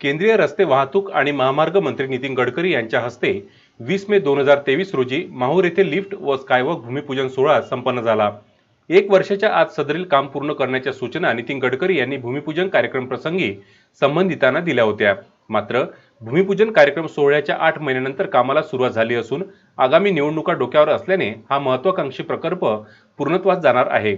केंद्रीय रस्ते वाहतूक आणि महामार्ग मंत्री नितीन गडकरी यांच्या हस्ते वीस मे दोन हजार तेवीस रोजी माहूर येथे लिफ्ट व स्कायवॉक भूमिपूजन सोहळा संपन्न झाला. एक वर्षाच्या आत सदरील काम पूर्ण करण्याच्या सूचना नितीन गडकरी यांनी भूमिपूजन कार्यक्रम प्रसंगी संबंधितांना दिल्या होत्या. मात्र भूमिपूजन कार्यक्रम सोहळ्याच्या आठ महिन्यानंतर कामाला सुरुवात झाली असून आगामी निवडणुका डोक्यावर असल्याने हा महत्वाकांक्षी प्रकल्प पूर्णत्वास जाणार आहे.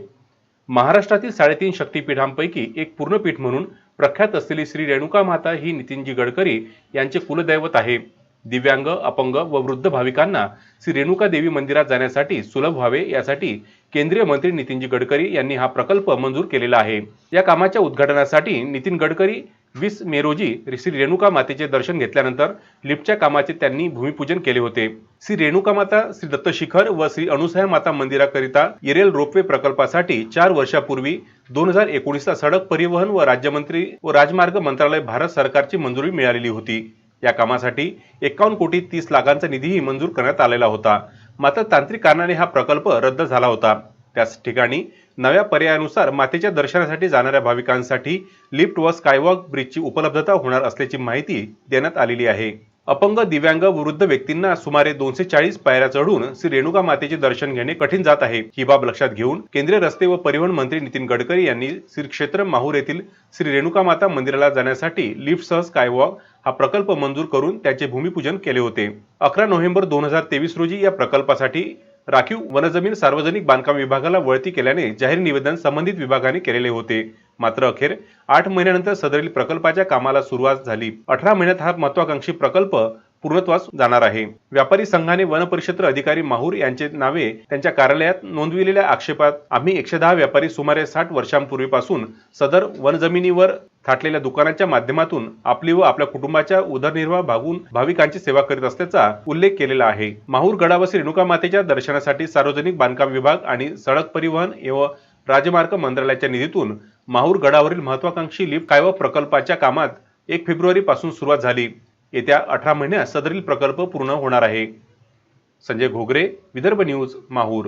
महाराष्ट्रातील साडेतीन शक्तीपीठांपैकी एक पूर्णपीठ म्हणून प्रख्यात असलेली श्री रेणुका माता ही नितीनजी गडकरी यांचे कुलदैवत आहे. दिव्यांग अपंग व वृद्ध भाविकांना श्री रेणुका देवी मंदिरात जाण्यासाठी सुलभ व्हावे यासाठी केंद्रीय मंत्री नितीनजी गडकरी यांनी हा प्रकल्प मंजूर केलेला आहे. या कामाच्या उद्घाटनासाठी नितीन गडकरी वीस मे रोजी श्री रेणुका मातेचे दर्शन घेतल्यानंतर लिफ्टच्या कामाचे त्यांनी भूमिपूजन केले होते. श्री रेणुका माता श्री दत्त शिखर व श्री अनुसया माता मंदिराकरिता इरेल रोपवे प्रकल्पासाठी चार वर्षापूर्वी दोन हजार एकोणीसला सडक परिवहन व राज्यमंत्री व राजमार्ग मंत्रालय भारत सरकारची मंजुरी मिळालेली होती. या कामासाठी एकावन्न कोटी तीस लाखांचा निधीही मंजूर करण्यात आलेला होता. मात्र तांत्रिक कारणाने हा प्रकल्प रद्द झाला होता. त्याच ठिकाणी नव्या पर्यायानुसार मातेच्या दर्शनासाठी जाणाऱ्या भाविकांसाठी लिफ्ट व स्कायवॉक ब्रिजची उपलब्धता होणार असल्याची माहिती देण्यात आलेली आहे. अपंग दिव्यांग वृद्ध व्यक्तींना सुमारे दोनशे चाळीस पायऱ्या चढून श्री रेणुका मातेचे दर्शन घेणे कठीण जात आहे. ही बाब लक्षात घेऊन केंद्रीय रस्ते व परिवहन मंत्री नितीन गडकरी यांनी श्री क्षेत्र माहूर येथील श्री रेणुका माता मंदिराला जाण्यासाठी लिफ्टसह स्कायवॉक हा प्रकल्प मंजूर करून त्याचे भूमिपूजन केले होते. अकरा नोव्हेंबर दोन हजार तेवीस रोजी या प्रकल्पासाठी राखीव वनजमीन सार्वजनिक बांधकाम विभागाला वळती केल्याने जाहीर निवेदन संबंधित विभागाने केलेले होते. मात्र अखेर आठ महिन्यानंतर सदरील प्रकल्पाच्या कामाला सुरुवात झाली. अठरा महिन्यात हा महत्वाकांक्षी प्रकल्प पूर्णत्वास जाणार आहे. व्यापारी संघाने वनपरिक्षेत्र अधिकारी माहूर यांचे नावे त्यांच्या कार्यालयात नोंदविलेल्या आक्षेपात आम्ही एकशे दहा व्यापारी सुमारे साठ वर्षांपूर्वीपासून सदर वनजमिनीवर थाटलेल्या दुकानाच्या माध्यमातून आपली व आपल्या कुटुंबाच्या उदरनिर्वाह भागून भाविकांची सेवा करीत असल्याचा उल्लेख केलेला आहे. माहूर गडावासी रेणुका मातेच्या दर्शनासाठी सार्वजनिक बांधकाम विभाग आणि सडक परिवहन व राजमार्ग मंत्रालयाच्या निधीतून माहूर गडावरील महत्वाकांक्षी लिप कायवा प्रकल्पाच्या कामात एक फेब्रुवारी पासून सुरुवात झाली. येत्या अठरा महिन्यात सदरील प्रकल्प पूर्ण होणार आहे. संजय घोगरे विदर्भ न्यूज माहूर.